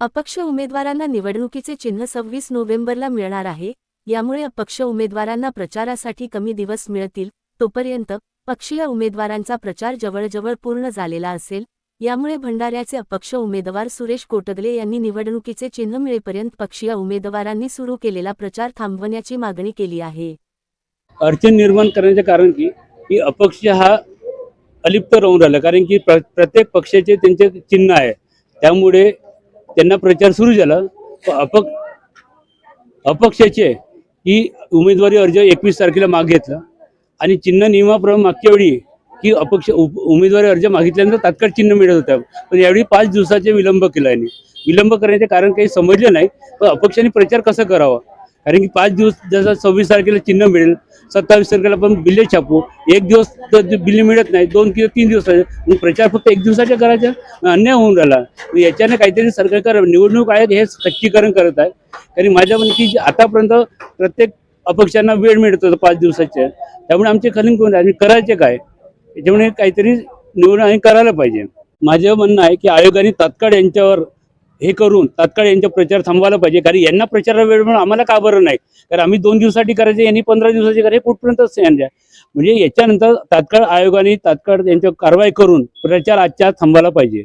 अपक्ष उमेदवारांना निवडणुकीचे चिन्ह सव्वीस नोव्हेंबरला मिळणार आहे यामुळे अपक्ष उमेदवारांना प्रचारासाठी कमी दिवस मिळतील तोपर्यंत पक्षीय उमेदवारांचा प्रचार जवळजवळ पूर्ण झालेला असेल यामुळे भंडाऱ्याचे अपक्ष उमेदवार सुरेश कोटगले यांनी निवडणुकीचे चिन्ह मिळेपर्यंत पक्षीय उमेदवारांनी सुरू केलेला प्रचार थांबवण्याची मागणी केली आहे. अडचण निर्माण करण्याचे कारण की की अपक्ष हा अलिप्त राहून राहिला कारण की प्रत्येक पक्षाचे त्यांचे चिन्ह आहे. त्यामुळे त्यांना प्रचार सुरू झाला. अपक अपक्षाचे ही उमेदवारी अर्ज एकवीस तारखेला माग घेतला. आणि चिन्ह नियमाप्रमाणे मागच्या वेळी की अपक्ष उमेदवारी अर्ज मागितल्यानंतर तात्काळ चिन्ह मिळत होतं. पण यावेळी पाच दिवसाचे विलंब केला यांनी. विलंब करण्याचे कारण काही समजले नाही. पण अपक्षाने प्रचार कसा करावा? कारण की पाच दिवस जसं सव्वीस तारखेला चिन्ह मिळेल सत्तावीस तारखेला आपण बिल्ले छापू एक दिवस तर ते बिल्ले मिळत नाही दोन किंवा तीन दिवस मग प्रचार फक्त एक दिवसाच्या करायचा? अन्याय होऊन राहिला. याच्याने काहीतरी सरकार कर निवडणूक आयोग हे सच्चीकरण करत आहे. कारण माझ्या म्हणते की आतापर्यंत प्रत्येक अपक्षांना वेळ मिळत होता पाच दिवसाच्या. त्यामुळे आमचे खलिंग कोण आणि करायचे काय? याच्यामुळे काहीतरी निवडणूक आयोग करायला पाहिजे. माझं म्हणणं आहे की आयोगाने तात्काळ यांच्यावर हे करून तात्काळ यांचा प्रचार थांबवायला पाहिजे. कारण यांना प्रचारा वेळ म्हणून आम्हाला का बरं नाही? कारण आम्ही दोन दिवसासाठी करायचे यांनी पंधरा दिवसाची करायचे कुठपर्यंत यांच्या म्हणजे याच्यानंतर तात्काळ आयोगाने तात्काळ यांच्यावर कारवाई करून प्रचार आजच्या थांबवायला पाहिजे.